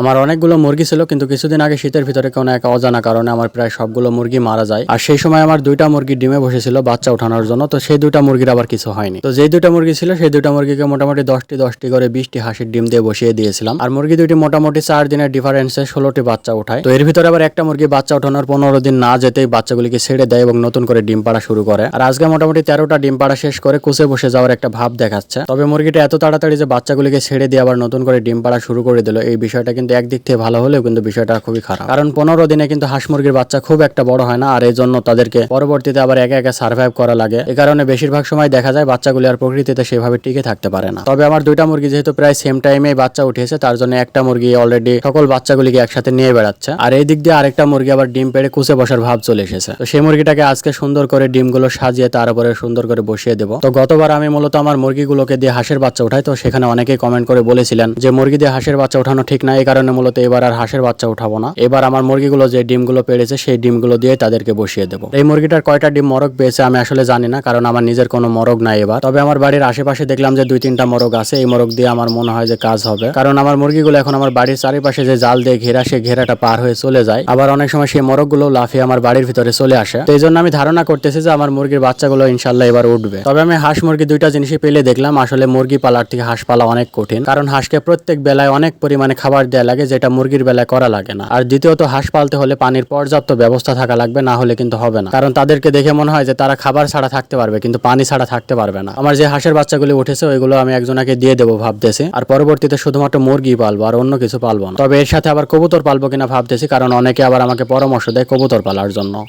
আমার অনেকগুলো মুরগি ছিল, কিন্তু কিছুদিন আগে শীতের ভিতরে কোনো এক অজানা কারণে আমার প্রায় সবগুলো মুরগি মারা যায়। আর সেই সময় আমার দুইটা মুরগি ডিমে বসেছিল বাচ্চা ওঠানোর জন্য, তো সেই দুইটা মুরগির আবার কিছু হয়নি। তো যেই দুইটা মুরগি ছিল, সেই দুইটা মুরগিকে মোটামুটি দশটি দশটি করে বিশটি হাসির ডিম দিয়ে বসিয়ে দিয়েছিলাম। আর মুরগি দুইটি মোটামুটি চার দিনের ডিফারেন্সে ষোলোটি বাচ্চা ওঠায়। তো এর ভিতরে আবার একটা মুরগি বাচ্চা ওঠানোর পনেরো দিন না যেতেই বাচ্চাগুলিকে ছেড়ে দেয় এবং নতুন করে ডিম পাড়া শুরু করে। আর আজকে মোটামুটি তেরোটা ডিম পাড়া শেষ করে কুচে বসে যাওয়ার একটা ভাব দেখাচ্ছে। তবে মুরগিটা এত তাড়াতাড়ি যে বাচ্চাগুলিকে ছেড়ে দিয়ে আবার নতুন করে ডিম পাড়া শুরু করে দিল, এই বিষয়টা কিন্তু একদিক থেকে ভালো হলেও কিন্তু বিষয়টা খুবই খারাপ। কারণ পনেরো দিনে কিন্তু হাঁস মুরগির বাচ্চা খুব একটা বড় হয় না, আর এই জন্য তাদেরকে পরবর্তীতে আবার একা একা সার্ভাইভ করা লাগে। এ কারণে বেশিরভাগ সময় দেখা যায় বাচ্চাগুলি আর প্রকৃতিতে সেভাবে টিকে থাকতে পারে না। তবে আমার দুইটা মুরগি যেহেতু প্রায় সেম টাইমে বাচ্চা উঠেছে তার জন্য একটা মুরগি অলরেডি সকল বাচ্চাগুলিকে একসাথে নিয়ে বেড়াচ্ছে। আর এই দিক দিয়ে আরেকটা মুরগি আবার ডিম পেড়ে কুচে বসার ভাব চলে এসেছে। তো সেই মুরগিটাকে আজকে সুন্দর করে ডিমগুলো সাজিয়ে তার উপরে সুন্দর করে বসিয়ে দেবো। তো গতবার আমি মূলত আমার মুরগিগুলোকে দিয়ে হাঁসের বাচ্চা উঠাই, তো সেখানে অনেকেই কমেন্ট করে বলেছিলেন যে মুরগি দিয়ে হাঁসের বাচ্চা ওঠানো ঠিক না এই কারণে মূলত এবার আর হাঁসের বাচ্চা উঠাবো না। এবার আমার মুরগিগুলো যে ডিমগুলো পেড়েছে, সেই ডিমগুলো দিয়ে তাদেরকে বসিয়ে দেবো। এই মুরগিটার কয়টা ডিম মরক পেয়েছে আমি আসলে জানি না, কারণ আমার নিজের কোনো মরগ নাই এবার। তবে আমার বাড়ির আশেপাশে দেখলাম যে দুই তিনটা মরগ আছে, এই মরগ দিয়ে আমার মনে হয় যে কাজ হবে। কারণ আমার মুরগিগুলো এখন আমার বাড়ির চারিপাশে যে জাল দিয়ে ঘেরা, সে ঘেরাটা পার হয়ে চলে যায়। আবার অনেক সময় সেই মরগগুলো লাফিয়ে আমার বাড়ির ভিতরে চলে আসে। তো এই জন্য আমি ধারণা করতেছি যে আমার মুরগির বাচ্চাগুলো ইনশাল্লাহ এবার উঠবে। তবে আমি হাঁস মুরগি দুইটা জিনিসই পেলে দেখলাম, আসলে মুরগি পালার থেকে হাঁস পালা অনেক কঠিন। কারণ হাঁসকে প্রত্যেক বেলায় অনেক পরিমাণে খাবার দেওয়া লাগে যেটা মুরগির বেলায় করা লাগে না। আর দ্বিতীয়ত, হাঁস পালতে হলে পানির পর্যাপ্ত ব্যবস্থা থাকা লাগবে, না হলে কিন্তু হবে না। কারণ তাদেরকে দেখে মনে হয় যে তারা খাবার ছাড়া থাকতে পারবে, কিন্তু পানি ছাড়া থাকতে পারবে না। আমার যে হাঁসের বাচ্চাগুলি উঠেছে, ওইগুলো আমি একজনকে দিয়ে দেবো ভাবতেছি। আর পরবর্তীতে শুধুমাত্র মুরগি পালবো, আর অন্য কিছু পালবো না। তবে এর সাথে আবার কবুতর পালবো কিনা ভাবতেছি, কারণ অনেকে আবার আমাকে পরামর্শ দেয় কবুতর পালার জন্য।